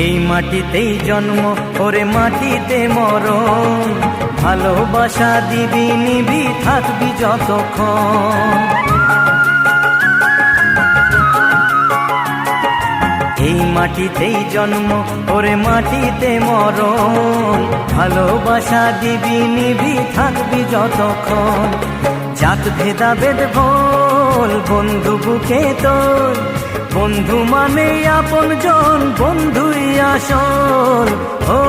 এই মাটিতেই জন্ম, ওরে মাটিতে মরণ। ভালোবাসা দিবি, নিবি, থাকবি যতক্ষণ। এই মাটিতেই জন্ম, ওরে মাটিতে মরণ। ভালোবাসা দিবি, নিবি, থাকবি যতক্ষণ। জাত ভেদা ভেদ ভোল বন্ধু বুকে তোর। বন্ধু মানে আপন জন, বন্ধুই আসল। ও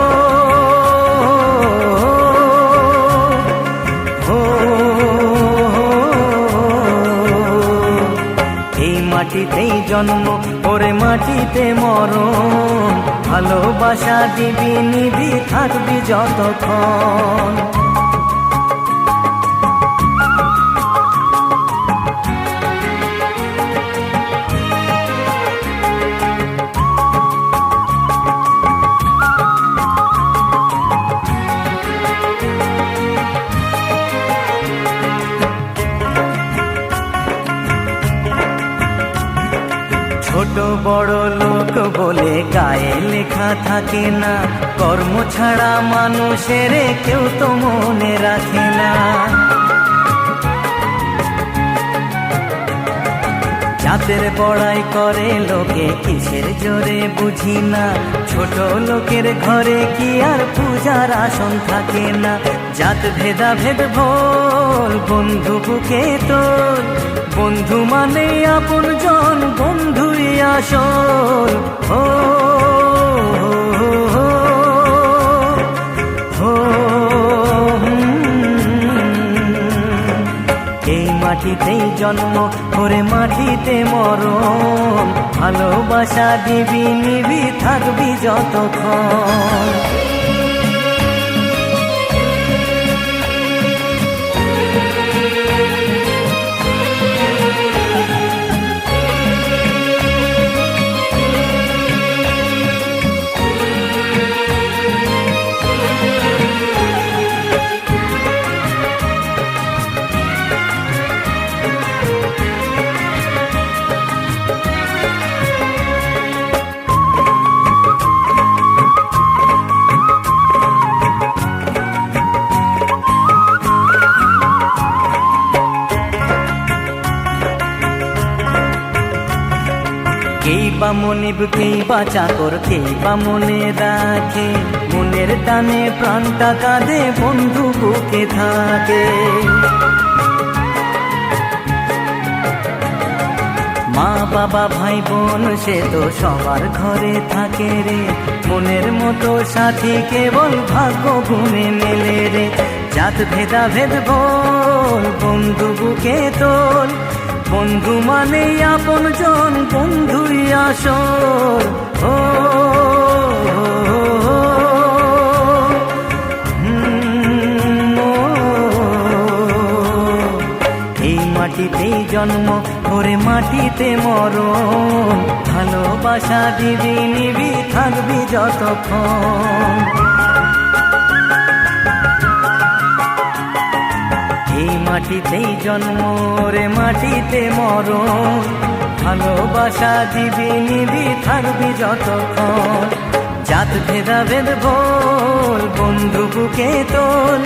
এই মাটিতেই জন্ম ওরে মাটিতে মরণ। ভালোবাসা দিবি, নিবি, থাকবি যতক্ষণ। ছোট বড় লোক বলে গায়ে লেখা থাকে না। কর্ম ছাড়া মানুষের কেউ তো মনে রাখে না। জাতের পড়াই করে লোকে, কিসের জোরে বুঝি না। ছোট লোকের ঘরে কি আর পূজার আসন থাকে না। জাত ভেদা ভেদ ভোল বন্ধু বুকে তোর বন্ধু মানে আপন জন, বন্ধুই আসল। ও এই মাটিতেই জন্ম করে মাটিতে মরণ। ভালোবাসা দিবি, নিবি, থাকবি যতক্ষণ। কেই বা মনিব কেই বা চাকর কেই বা মনে রাখে? মনের টানে প্রাণটা কাঁদে, বন্ধু বুকে থাকে। মা, বাবা, ভাই, বোন, সে তো সবার ঘরে থাকে রে। মনের মতো সাথী কেবল ভাগ্য গুনে মেলে রে। জাত ভেদা ভেদ বল, বন্ধু বুকে তোল বন্ধু মানে আপন জন, বন্ধুই আসল। ও এই মাটিতেই জন্ম, ওরে মাটিতে মরণ। ভালোবাসা দিবি, নিবি, থাকবি যতক্ষণ। মাটিতেই জন্ম রে মাটিতে মরণ। ভালোবাসা দিবি নিবি থাকবি যতক্ষণ। জাত ভেদা ভেদ ভোল বন্ধু বুকে তোল।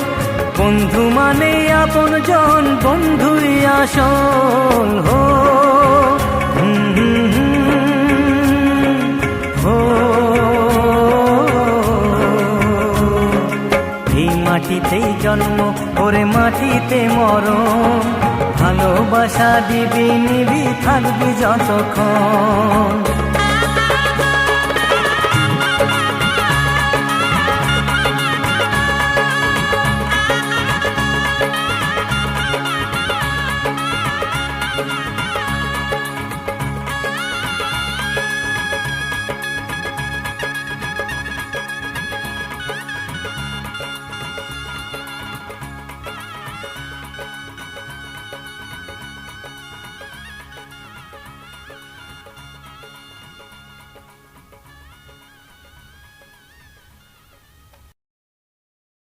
বন্ধু মানে আপন জন বন্ধুই আসল। হো হুম, ওরে মাটিতে মরণ ভালোবাসা দিবি নিবি থাকবি যতক্ষণ।